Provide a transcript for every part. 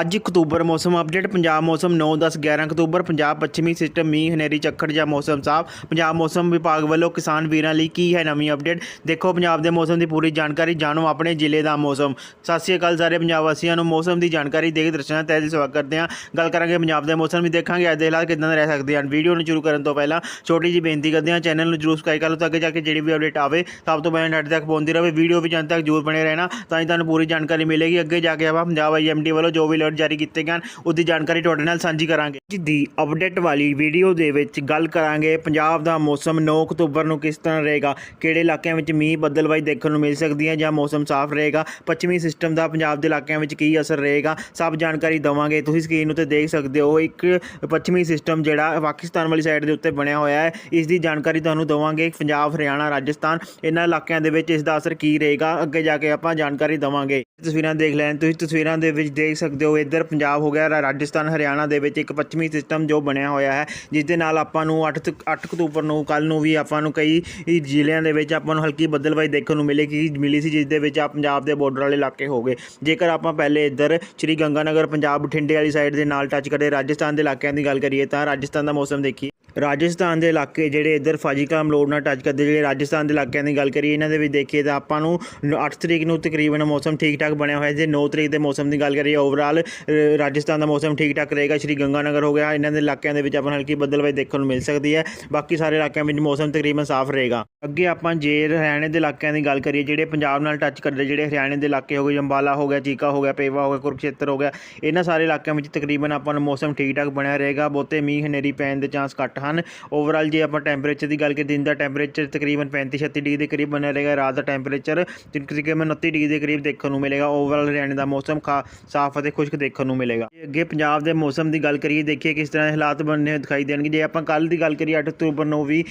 ਅੱਜ ਅਕਤੂਬਰ ਮੌਸਮ ਅਪਡੇਟ, ਪੰਜਾਬ ਮੌਸਮ 9 10 11 ਅਕਤੂਬਰ, ਪੰਜਾਬ ਪੱਛਮੀ ਸਿਸਟਮ, ਮੀਂਹ, ਹਨੇਰੀ, ਝੱਖੜ ਜਾਂ ਮੌਸਮ ਸਾਫ਼। ਪੰਜਾਬ ਮੌਸਮ ਵਿਭਾਗ ਵੱਲੋਂ ਕਿਸਾਨ ਵੀਰਾਂ ਲਈ ਕੀ ਹੈ ਨਵੀਂ ਅਪਡੇਟ? ਦੇਖੋ, ਪੰਜਾਬ ਦੇ ਮੌਸਮ ਦੀ ਪੂਰੀ ਜਾਣਕਾਰੀ, ਜਾਣੋ ਆਪਣੇ ਜ਼ਿਲ੍ਹੇ ਦਾ ਮੌਸਮ। ਸਤਿ ਸ਼੍ਰੀ ਅਕਾਲ ਸਾਰੇ ਪੰਜਾਬ ਵਾਸੀਆਂ ਨੂੰ। ਮੌਸਮ ਦੀ ਜਾਣਕਾਰੀ ਦੇ ਕੇ ਦਰਸ਼ਨਾਂ ਤਹਿ ਦਿਲ ਸਵਾਗਤ ਕਰਦੇ ਹਾਂ। ਗੱਲ ਕਰਾਂਗੇ ਪੰਜਾਬ ਦੇ ਮੌਸਮ ਵੀ ਦੇਖਾਂਗੇ ਅੱਜ ਦੇ ਹਾਲਾਤ ਕਿਦਾਂ ਦੇ ਰਹਿ ਸਕਦੇ ਹਨ। ਵੀਡੀਓ ਨੂੰ ਸ਼ੁਰੂ ਕਰਨ ਤੋਂ ਪਹਿਲਾਂ ਛੋਟੀ ਜਿਹੀ ਬੇਨਤੀ ਕਰਦੇ ਹਾਂ, ਚੈਨਲ ਨੂੰ ਜਰੂਰ ਸਬਸਕ੍ਰਾਈਬ ਕਰ ਲਓ ਤਾਂ ਅੱਗੇ ਜਾ ਕੇ ਜਿਹੜੀ ਵੀ ਅਪਡੇਟ ਆਵੇ, ਸਭ ਤੋਂ ਪਹਿਲਾਂ ਸਾਡੇ ਤੱਕ ਪਹੁੰਚਦੀ ਰਹੇ। ਵੀਡੀਓ ਵੀ ਜਨ ਤੱਕ ਜਰੂਰ ਬਣੇ ਰਹਿਣਾ ਤਾਂ ਹੀ ਤੁਹਾਨੂੰ ਪੂਰੀ ਜਾਣਕਾਰੀ ਮਿਲੇਗੀ। ਅੱਗੇ ਜਾ ਕੇ ਆਪਾਂ ਪੰਜਾਬ ਆਈਐਮਡੀ ਵੱਲੋਂ ਜੋ ਵੀ ਅਲਰਟ ਜਾਰੀ ਕੀਤੇ ਗਏ ਹਨ ਉਹਦੀ ਜਾਣਕਾਰੀ ਤੁਹਾਡੇ ਨਾਲ ਸਾਂਝੀ ਕਰਾਂਗੇ। ਅੱਜ ਦੀ ਅਪਡੇਟ ਵਾਲੀ ਵੀਡੀਓ ਦੇ ਵਿੱਚ ਗੱਲ ਕਰਾਂਗੇ ਪੰਜਾਬ ਦਾ ਮੌਸਮ 9 ਅਕਤੂਬਰ ਨੂੰ ਕਿਸ ਤਰ੍ਹਾਂ ਰਹੇਗਾ, ਕਿਹੜੇ ਇਲਾਕਿਆਂ ਵਿੱਚ ਮੀਂਹ ਬੱਦਲਵਾਈ ਦੇਖਣ ਨੂੰ ਮਿਲ ਸਕਦੀ ਹੈ ਜਾਂ ਮੌਸਮ ਸਾਫ਼ ਰਹੇਗਾ, ਪੱਛਮੀ ਸਿਸਟਮ ਦਾ ਪੰਜਾਬ ਦੇ ਇਲਾਕਿਆਂ ਵਿੱਚ ਕੀ ਅਸਰ ਰਹੇਗਾ, ਸਭ ਜਾਣਕਾਰੀ ਦਵਾਂਗੇ। ਤੁਸੀਂ ਸਕਰੀਨ ਉੱਤੇ ਦੇਖ ਸਕਦੇ ਹੋ, ਇੱਕ ਪੱਛਮੀ ਸਿਸਟਮ ਜਿਹੜਾ ਪਾਕਿਸਤਾਨ ਵਾਲੀ ਸਾਈਡ ਦੇ ਉੱਤੇ ਬਣਿਆ ਹੋਇਆ ਹੈ, ਇਸ ਦੀ ਜਾਣਕਾਰੀ ਤੁਹਾਨੂੰ ਦਵਾਂਗੇ। ਪੰਜਾਬ, ਹਰਿਆਣਾ, ਰਾਜਸਥਾਨ, ਇਹਨਾਂ ਇਲਾਕਿਆਂ ਦੇ ਵਿੱਚ ਇਸ ਦਾ ਅਸਰ ਕੀ ਰਹੇਗਾ, ਅੱਗੇ ਜਾ ਕੇ ਆਪਾਂ ਜਾਣਕਾਰੀ ਦਵਾਂਗੇ। ਤਸਵੀਰਾਂ ਦੇਖ ਲੈਣ, ਤੁਸੀਂ ਤਸਵੀਰਾਂ ਦੇ ਵਿੱਚ ਦੇਖ ਸਕਦੇ ਹੋ ਇੱਧਰ ਪੰਜਾਬ ਹੋ ਗਿਆ ਰਾਜਸਥਾਨ, ਹਰਿਆਣਾ ਦੇ ਵਿੱਚ ਇੱਕ ਪੱਛਮੀ ਸਿਸਟਮ ਜੋ ਬਣਿਆ ਹੋਇਆ ਹੈ, ਜਿਸ ਦੇ ਨਾਲ ਆਪਾਂ ਨੂੰ 8 8 ਅਕਤੂਬਰ ਨੂੰ ਕੱਲ ਨੂੰ ਵੀ ਆਪਾਂ ਨੂੰ ਕਈ ਜ਼ਿਲ੍ਹਿਆਂ ਦੇ ਵਿੱਚ ਆਪਾਂ ਨੂੰ ਹਲਕੀ ਬੱਦਲਵਾਈ ਦੇਖਣ ਨੂੰ ਮਿਲੇਗੀ ਮਿਲੀ ਸੀ, ਜਿਸ ਦੇ ਵਿੱਚ ਆ ਪੰਜਾਬ ਦੇ ਬਾਰਡਰ ਵਾਲੇ ਇਲਾਕੇ ਹੋ ਗਏ। ਜੇਕਰ ਆਪਾਂ ਪਹਿਲੇ ਇੱਧਰ ਸ਼੍ਰੀ ਗੰਗਾਨਗਰ, ਪੰਜਾਬ ਬਠਿੰਡੇ ਵਾਲੀ ਸਾਈਡ ਦੇ ਨਾਲ ਟੱਚ ਕਰਦੇ ਰਾਜਸਥਾਨ ਦੇ ਇਲਾਕਿਆਂ ਦੀ ਗੱਲ ਕਰੀਏ ਤਾਂ ਰਾਜਸਥਾਨ ਦਾ ਮੌਸਮ ਦੇਖੀਏ। ਰਾਜਸਥਾਨ ਦੇ ਇਲਾਕੇ ਜਿਹੜੇ ਇੱਧਰ ਫਾਜ਼ਿਲਕਾ ਮਲੋੜ ਨਾਲ ਟੱਚ ਕਰਦੇ ਜਿਹੜੇ ਰਾਜਸਥਾਨ ਦੇ ਇਲਾਕਿਆਂ ਦੀ ਗੱਲ ਕਰੀਏ, ਇਹਨਾਂ ਦੇ ਵਿੱਚ ਦੇਖੀਏ ਤਾਂ ਆਪਾਂ ਨੂੰ 8 ਤਰੀਕ ਨੂੰ ਤਕਰੀਬਨ ਮੌਸਮ ਠੀਕ ਠਾਕ ਬਣਿਆ ਹੋਇਆ ਜੇ 9 ਤਰੀਕ ਦੇ ਮੌਸਮ ਦੀ ਗੱਲ ਕਰੀਏ ਓਵਰਆਲ ਰਾਜਸਥਾਨ ਦਾ ਮੌਸਮ ਠੀਕ ਠਾਕ ਰਹੇਗਾ, ਸ਼੍ਰੀ ਗੰਗਾਨਗਰ ਹੋ ਗਿਆ। ਇਹਨਾਂ ਦੇ ਇਲਾਕਿਆਂ ਦੇ ਵਿੱਚ ਆਪਾਂ ਹਲਕੀ ਬੱਦਲਵਾਈ ਦੇਖਣ ਨੂੰ ਮਿਲ ਸਕਦੀ ਹੈ। ਬਾਕੀ ਸਾਰੇ ਇਲਾਕਿਆਂ ਵਿੱਚ ਮੌਸਮ ਤਕਰੀਬਨ ਸਾਫ਼ ਰਹੇਗਾ। ਅੱਗੇ ਆਪਾਂ ਜੇ ਹਰਿਆਣੇ ਦੇ ਇਲਾਕਿਆਂ ਦੀ ਗੱਲ ਕਰੀਏ, ਜਿਹੜੇ ਪੰਜਾਬ ਨਾਲ ਟੱਚ ਕਰਦੇ ਜਿਹੜੇ ਹਰਿਆਣੇ ਦੇ ਇਲਾਕੇ ਹੋ ਗਏ, ਅੰਬਾਲਾ ਹੋ ਗਿਆ, ਚੀਕਾ ਹੋ ਗਿਆ, ਪੇਵਾ ਹੋ ਗਿਆ, ਕੁਰਕਸ਼ੇਤਰ ਹੋ ਗਿਆ, ਇਹਨਾਂ ਸਾਰੇ ਇਲਾਕਿਆਂ ਵਿੱਚ ਤਕਰੀਬਨ ਆਪਾਂ ਨੂੰ ਮੌਸਮ ਠੀਕ ਠਾਕ ਬਣਿਆ ਰਹੇਗਾ। ਬਹੁਤੇ ਮੀਂਹ ਹਨੇਰੀ ਪੈਣ ਦੇ ਚਾਂਸ ਘੱਟ ਹਨ। ਓਵਰਆਲ ਜੇ ਆਪਾਂ ਟੈਂਪਰੇਚਰ ਦੀ ਗੱਲ ਕਰੀਏ, ਦਿਨ ਦਾ ਟੈਂਪਰੇਚਰ ਤਕਰੀਬਨ 35 36 ਡਿਗਰੀ ਦੇ ਕਰੀਬ ਬਣਿਆ ਰਹੇਗਾ, ਰਾਤ ਦਾ ਟੈਂਪਰੇਚਰ ਤਕਰੀਬਨ 29 ਡਿਗਰੀ ਦੇ ਕਰੀਬ ਦੇਖਣ ਨੂੰ ਮਿਲੇਗਾ। ਓਵਰਆਲ ਹਰਿਆਣੇ ਦਾ ਮੌਸਮ ਖਾ, ਸਾਫ਼ ਅਤੇ ਖੁਸ਼ਕ ਦੇਖਣ ਨੂੰ ਮਿਲੇਗਾ। ਜੇ ਅੱਗੇ ਪੰਜਾਬ ਦੇ ਮੌਸਮ ਦੀ ਗੱਲ ਕਰੀਏ, ਦੇਖੀਏ ਕਿਸ ਤਰ੍ਹਾਂ ਦੇ ਹਾਲਾਤ ਬਣੇ ਹੋਏ ਦਿਖਾਈ ਦੇਣਗੇ। ਜੇ ਆਪਾਂ ਕੱਲ ਦੀ ਗੱਲ ਕਰੀਏ 8 ਅਕਤੂਬਰ ਨੂੰ ਵੀ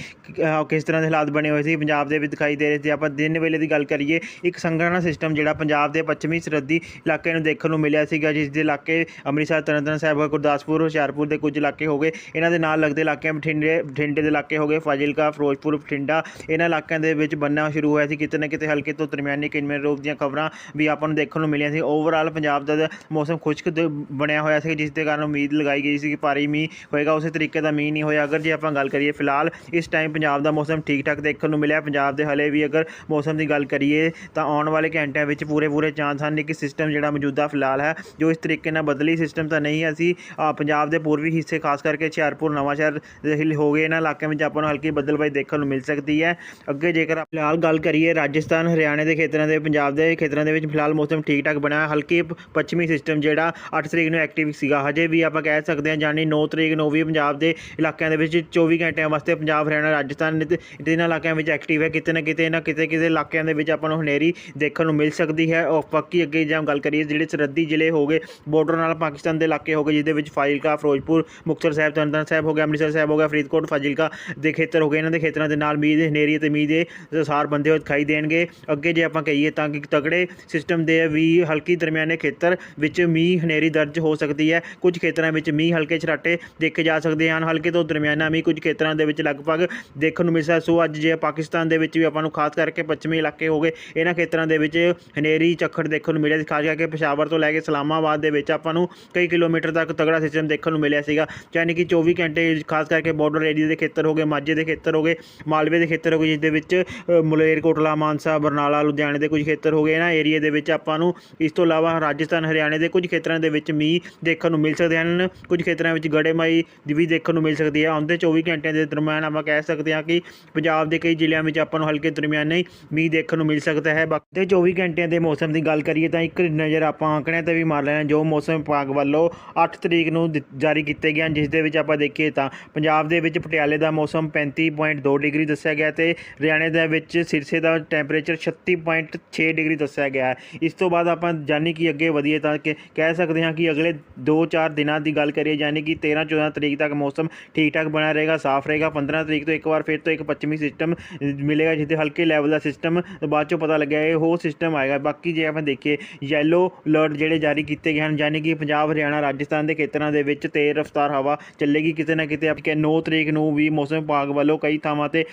ਕਿਸ ਤਰ੍ਹਾਂ ਦੇ ਹਾਲਾਤ ਬਣੇ ਹੋਏ ਸੀ, ਪੰਜਾਬ ਦੇ ਵਿੱਚ ਦਿਖਾਈ ਦੇ ਰਹੇ ਸੀ। ਆਪਾਂ ਦਿਨ ਵੇਲੇ ਦੀ ਗੱਲ ਕਰੀਏ, ਇੱਕ ਸੰਘਣਾ ਸਿਸਟਮ ਜਿਹੜਾ ਪੰਜਾਬ ਦੇ ਪੱਛਮੀ ਸਰਹੱਦੀ ਇਲਾਕੇ ਨੂੰ ਦੇਖਣ ਨੂੰ ਮਿਲਿਆ ਸੀਗਾ, ਜਿਸ ਦੇ ਇਲਾਕੇ ਅੰਮ੍ਰਿਤਸਰ, ਤਰਨਤਾਰਨ ਸਾਹਿਬ, ਗੁਰਦਾਸਪੁਰ, ਹੁਸ਼ਿਆਰਪੁਰ ਦੇ ਕੁਝ ਇਲਾਕੇ ਹੋ ਗਏ। ਇਹਨਾਂ ਦੇ ਨਾਲ ਲੱਗਦੇ ਇਲਾਕਿਆਂ ਬਠਿੰਡੇ ਬਠਿੰਡੇ ਦੇ ਇਲਾਕੇ ਹੋ ਗਏ, ਫਾਜ਼ਿਲਕਾ, ਫਿਰੋਜ਼ਪੁਰ, ਬਠਿੰਡਾ, ਇਹਨਾਂ ਇਲਾਕਿਆਂ ਦੇ ਵਿੱਚ ਬੰਨਾ ਸ਼ੁਰੂ ਹੋਇਆ ਸੀ। ਕਿਤੇ ਨਾ ਕਿਤੇ ਹਲਕੇ ਤੋਂ ਦਰਮਿਆਨੀ ਕਿਨਮੇ ਰੂਪ ਦੀਆਂ ਖਬਰਾਂ ਵੀ ਆਪਾਂ ਨੂੰ ਦੇਖਣ ਨੂੰ ਮਿਲੀਆਂ ਸੀ। ਓਵਰਆਲ ਪੰਜਾਬ ਦਾ ਮੌਸਮ ਖੁਸ਼ਕ ਬਣਿਆ ਹੋਇਆ ਸੀ, ਜਿਸ ਦੇ ਕਾਰਨ ਉਮੀਦ ਲਗਾਈ ਗਈ ਸੀ ਕਿ ਭਾਰੀ ਮੀਂਹ ਹੋਏਗਾ। ਉਸੇ ਤਰੀਕੇ ਦਾ ਮੀਂਹ ਨਹੀਂ ਹੋਇਆ। ਅਗਰ ਜੇ ਆਪਾਂ ਗੱਲ ਕਰੀਏ ਫਿਲਹਾਲ, ਇਸ ਟਾਈਮ ਪੰਜਾਬ ਦਾ ਮੌਸਮ ਠੀਕ ਠਾਕ ਦੇਖਣ ਨੂੰ ਮਿਲਿਆ। ਪੰਜਾਬ ਦੇ ਹਲੇ ਵੀ ਅਗਰ ਮੌਸਮ ਦੀ ਗੱਲ ਕਰੀਏ ਤਾਂ ਆਉਣ ਵਾਲੇ ਘੰਟਿਆਂ ਵਿੱਚ ਪੂਰੇ ਪੂਰੇ ਚਾਂਸ ਹਨ ਕਿ ਸਿਸਟਮ ਜਿਹੜਾ ਮੌਜੂਦਾ ਫਿਲਹਾਲ ਹੈ, ਜੋ ਇਸ ਤਰੀਕੇ ਨਾਲ ਬਦਲੀ ਸਿਸਟਮ ਤਾਂ ਨਹੀਂ ਅਸੀਂ ਪੰਜਾਬ ਦੇ ਪੂਰਬੀ ਹਿੱਸੇ, ਖਾਸ ਕਰਕੇ ਹੁਸ਼ਿਆਰਪੁਰ, ਨਵਾਂਸ਼ਹਿਰ ਦੇ ਹਿੱਲ ਹੋ ਗਏ ਇਹਨਾਂ ਇਲਾਕਿਆਂ ਵਿੱਚ ਆਪਾਂ ਨੂੰ ਹਲਕੀ ਬੱਦਲਬਾਈ ਦੇਖਣ ਨੂੰ ਮਿਲ ਸਕਦੀ ਹੈ। ਅੱਗੇ ਜੇਕਰ ਆਪਾਂ ਫਿਲਹਾਲ ਗੱਲ ਕਰੀਏ, ਰਾਜਸਥਾਨ, ਹਰਿਆਣੇ ਦੇ ਖੇਤਰਾਂ ਦੇ, ਪੰਜਾਬ ਦੇ ਖੇਤਰਾਂ ਦੇ ਵਿੱਚ ਫਿਲਹਾਲ ਮੌਸਮ ਠੀਕ ਠਾਕ ਬਣਿਆ ਹੈ। ਹਲਕੀ ਪੱਛਮੀ ਸਿਸਟਮ ਜਿਹੜਾ 8 ਤਰੀਕ ਨੂੰ ਐਕਟਿਵ ਸੀਗਾ। ਹਜੇ ਵੀ ਆਪਾਂ ਕਹਿ ਸਕਦੇ ਹਾਂ ਜਾਨੀ 9 ਤਰੀਕ ਨੂੰ ਵੀ ਪੰਜਾਬ ਦੇ ਇਲਾਕਿਆਂ ਦੇ ਵਿੱਚ 24 ਘੰਟਿਆਂ ਵਾਸਤੇ ਪੰਜਾਬ, ਹਰਿਆਣਾ, ਰਾਜਸਥਾਨ ਨੇ ਇਹਨਾਂ ਇਲਾਕਿਆਂ ਵਿੱਚ ਐਕਟਿਵ ਹੈ। ਕਿਤੇ ਨਾ ਕਿਤੇ ਨਾ ਕਿਤੇ ਕਿਤੇ ਇਲਾਕਿਆਂ ਦੇ ਵਿੱਚ ਆਪਾਂ ਨੂੰ ਹਨੇਰੀ ਦੇਖਣ ਨੂੰ ਮਿਲ ਸਕਦੀ ਹੈ। ਔਰ ਬਾਕੀ ਅੱਗੇ ਜਾਂ ਗੱਲ ਕਰੀਏ, ਜਿਹੜੇ ਸਰਹੱਦੀ ਜ਼ਿਲ੍ਹੇ ਹੋ ਗਏ ਬਾਰਡਰ ਨਾਲ ਪਾਕਿਸਤਾਨ ਦੇ ਇਲਾਕੇ ਹੋ ਗਏ, ਜਿਹਦੇ ਵਿੱਚ ਫਾਜ਼ਿਲਕਾ, ਫਿਰੋਜ਼ਪੁਰ, ਮੁਕਤਸਰ ਸਾਹਿਬ, ਤਰਨਤਾਰਨ ਸਾਹਿਬ ਹੋ ਗਿਆ ਅੰਮ੍ਰਿਤਸਰ ਸਾਹਿਬ ਹੋ ਗਿਆ ਫਰੀਦਕੋਟ, ਫਾਜ਼ਿਲਕਾ ਦੇ ਖੇਤਰ ਹੋ ਗਏ। ਇਹਨਾਂ ਦੇ ਖੇਤਰਾਂ ਦੇ ਨਾਲ ਮੀਂਹ ਦੇ ਹਨੇਰੀ ਅਤੇ ਮੀਂਹ ਦੇ ਸਾਰ ਬੰਦੇ ਹੋਏ ਦਿਖਾਈ ਦੇਣਗੇ। ਅੱਗੇ ਜੇ ਆਪਾਂ ਕਹੀਏ ਤਾਂ ਕਿ ਤਗੜੇ ਸਿਸਟਮ ਦੇ ਵੀ ਹਲਕੀ ਦਰਮਿਆਨੇ ਖੇਤਰ ਵਿੱਚ ਮੀਂਹ, ਹਨੇਰੀ ਦਰਜ ਹੋ ਸਕਦੀ ਹੈ। ਕੁਝ ਖੇਤਰਾਂ ਵਿੱਚ ਮੀਂਹ ਹਲਕੇ ਛਰਾਟੇ ਦੇਖੇ ਜਾ ਸਕਦੇ ਹਨ। ਹਲਕੇ ਤੋਂ ਦਰਮਿਆਨਾ ਮੀਂਹ ਕੁਝ ਖੇਤਰਾਂ ਦੇ ਵਿੱਚ ਲਗਭਗ ਦੇਖਣ ਨੂੰ ਮਿਲ ਸਕਦਾ ਸੋ ਅੱਜ ਜੇ ਪਾਕਿਸਤਾਨ ਦੇ ਵਿੱਚ ਵੀ ਆਪਾਂ ਨੂੰ ਖਾਸ ਕਰਕੇ ਪੱਛਮੀ ਇਲਾਕੇ ਹੋ ਗਏ, ਇਹਨਾਂ ਖੇਤਰਾਂ ਦੇ ਵਿੱਚ ਹਨੇਰੀ ਚੱਖੜ ਦੇਖਣ ਨੂੰ ਮਿਲਿਆ। ਸੀ ਖਾਸ ਕਰਕੇ ਪਸ਼ਾਵਰ ਤੋਂ ਲੈ ਕੇ ਇਸਲਾਮਾਬਾਦ ਦੇ ਵਿੱਚ ਆਪਾਂ ਨੂੰ ਕਈ ਕਿਲੋਮੀਟਰ ਤੱਕ ਤਗੜਾ ਸਿਸਟਮ ਦੇਖਣ ਨੂੰ ਮਿਲਿਆ ਸੀਗਾ। ਯਾਨੀ ਕਿ 24 ਘੰਟੇ ਖਾਸ ਕਰਕੇ ਬਾਰਡਰ ਏਰੀਆ ਦੇ ਖੇਤਰ ਹੋ ਗਏ ਮਾਝੇ ਦੇ ਖੇਤਰ ਹੋ ਗਏ ਮਾਲਵੇ ਦੇ ਖੇਤਰ ਹੋ ਗਏ ਜਿਸ ਦੇ ਵਿੱਚ ਅ, ਮਲੇਰਕੋਟਲਾ ਮਾਨਸਾ ਬਰਨਾਲਾ ਲੁਧਿਆਣੇ ਦੇ ਕੁਝ ਖੇਤਰ ਹੋ ਗਏ। ਨਾ ਏਰੀਆ ਦੇ ਵਿੱਚ ਆਪਾਂ ਨੂੰ ਇਸ ਤੋਂ ਇਲਾਵਾ ਰਾਜਸਥਾਨ ਹਰਿਆਣੇ ਦੇ ਕੁਝ ਖੇਤਰਾਂ ਦੇ ਵਿੱਚ ਮੀਂਹ ਦੇਖਣ ਨੂੰ ਮਿਲ ਸਕਦੇ ਹਨ। ਕੁਝ ਖੇਤਰਾਂ ਵਿੱਚ ਗੜੇਮਾਈ ਵੀ ਦੇਖਣ ਨੂੰ ਮਿਲ ਸਕਦੀ ਹੈ। ਆਉਂਦੇ 24 ਘੰਟਿਆਂ ਦੇ ਦਰਮਿਆਨ ਆਪਾਂ ਕਹਿ ਸਕਦੇ ਹਾਂ ਕਿ ਪੰਜਾਬ ਦੇ ਕਈ ਜ਼ਿਲ੍ਹਿਆਂ ਵਿੱਚ ਆਪਾਂ ਨੂੰ ਹਲਕੇ ਦਰਮਿਆਨੇ ਮੀਂਹ ਦੇਖਣ ਨੂੰ ਮਿਲ ਸਕਦਾ ਹੈ। ਬਾਕੀ ਤੇ 24 ਘੰਟਿਆਂ ਦੇ ਮੌਸਮ ਦੀ ਗੱਲ ਕਰੀਏ ਤਾਂ ਇੱਕ ਨਜ਼ਰ ਆਪਾਂ ਆંકੜਿਆਂ ਤੇ ਵੀ ਮਾਰ ਲੈਣਾ ਜੋ ਮੌਸਮ ਵਿਭਾਗ ਵੱਲੋਂ 8 ਤਰੀਕ ਨੂੰ ਦਿੱਤ- ਜਾਰੀ ਕੀਤੇ ਗਏ ਹਨ ਜਿਸ ਦੇ ਵਿੱਚ ਆਪਾਂ ਦੇਖੀਏ ਤਾਂ ਪੰਜਾਬ ਦੇ ਵਿੱਚ ਪਟਿਆਲੇ ਦਾ ਮੌਸਮ 35.2 ਡਿਗਰੀ ਦੱਸਿਆ ਗਿਆ ਤੇ ਹਰਿਆਣੇ ਦੇ ਵਿੱਚ ਸਿਰਸੇ ਦਾ ਟੈਂਪਰੇਚਰ 36.6 ਡਿਗਰੀ ਦੱਸਿਆ ਗਿਆ ਹੈ। ਇਸ ਤੋਂ ਬਾਅਦ ਆਪਾਂ ਜਾਨੀ ਕਿ ਅੱਗੇ ਵਧੀਏ ਤਾਂ ਕਿ ਕਹਿ ਸਕਦੇ ਹਾਂ ਕਿ ਅਗਲੇ 2-4 ਦਿਨਾਂ ਦੀ ਗੱਲ ਕਰੀਏ ਯਾਨੀ ਕਿ 13-14 ਤਰੀਕ ਤੱਕ ਮੌਸਮ ਠੀਕ ਠਾਕ ਬਣਾ ਰਹੇਗਾ, ਸਾਫ਼ ਰਹੇਗਾ। 15 ਤਰੀਕ ਤੋਂ ਇੱਕ ਵਾਰ ਫਿਰ ਤੋਂ ਇੱਕ ਪੱਛਮੀ ਸਿਸਟਮ ਮਿਲੇਗਾ ਜਿਹਦੇ ਹਲਕੇ ਲੈਵਲ ਦਾ ਸਿਸਟਮ ਬਾਅਦ ਚੋਂ ਪਤਾ ਲੱਗਿਆ, ਇਹ ਉਹ ਸਿਸਟਮ ਆਏਗਾ। ਬਾਕੀ ਜੇ ਆਪਾਂ ਦੇਖੀਏ ਯੈਲੋ ਅਲਰਟ ਜਿਹੜੇ ਜਾਰੀ ਕੀਤੇ ਗਏ ਹਨ ਯਾਨੀ ਕਿ ਪੰਜਾਬ, ਹਰਿਆਣਾ, ਰਾਜਸਥਾਨ ਦੇ ਖੇਤਰਾਂ ਦੇ ਵਿੱਚ ਤੇਜ਼ ਰਫ਼ਤਾਰ ਹਵਾ ਚੱਲੇਗੀ, ਕਿਤੇ ਨਾ ਕਿਤੇ ਆਪਾਂ 9 ਤਰੀਕ ਨੂੰ ਵੀ ਮੌਸਮ ਵਿਭਾਗ ਵੱਲੋਂ ਕਈ ਥਾਵਾਂ ਤੇ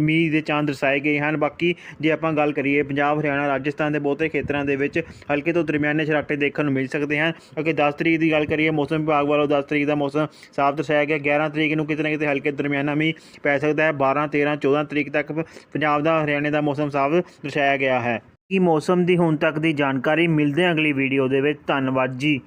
ਮੀਂਹ ਦੇ ਚਾਂਦ ਦਰਸਾਏ ਗਏ ਹਨ। ਬਾਕੀ ਜੇ ਆਪਾਂ ਗੱਲ ਕਰੀਏ ਪੰਜਾਬ, ਹਰਿਆਣਾ, ਰਾਜਸਥਾਨ ਦੇ ਬਹੁਤੇ ਖੇਤਰਾਂ ਦੇ ਵਿੱਚ, ਹਲਕੇ ਤੋਂ ਦਰਮਿਆਨੇ ਛਰਾਟੇ ਦੇਖਣ ਨੂੰ ਮਿਲ ਸਕਦੇ ਹਨ। ਅਗੇ 10 ਤਰੀਕ ਦੀ ਗੱਲ ਕਰੀਏ, ਮੌਸਮ ਵਿਭਾਗ ਵੱਲੋਂ 10 ਤਰੀਕ ਦਾ ਮੌਸਮ ਸਾਫ਼ ਦਰਸਾਇਆ ਗਿਆ। 11 ਤਰੀਕ ਨੂੰ ਕਿਤੇ ਨਾ ਕਿਤੇ ਹਲਕੇ ਦਰਮਿਆਨਾ ਮੀਂਹ ਪੈ ਸਕਦਾ ਹੈ। 12 13 14 ਤਰੀਕ ਤੱਕ ਪੰਜਾਬ ਦਾ, ਹਰਿਆਣੇ ਦਾ ਮੌਸਮ ਸਾਫ਼ ਦਰਸਾਇਆ ਗਿਆ ਹੈ। ਕੀ ਮੌਸਮ ਦੀ ਹੁਣ ਤੱਕ ਦੀ ਜਾਣਕਾਰੀ ਮਿਲਦੇ ਹਾਂ ਅਗਲੀ ਵੀਡੀਓ ਦੇ ਵਿੱਚ। ਧੰਨਵਾਦ ਜੀ।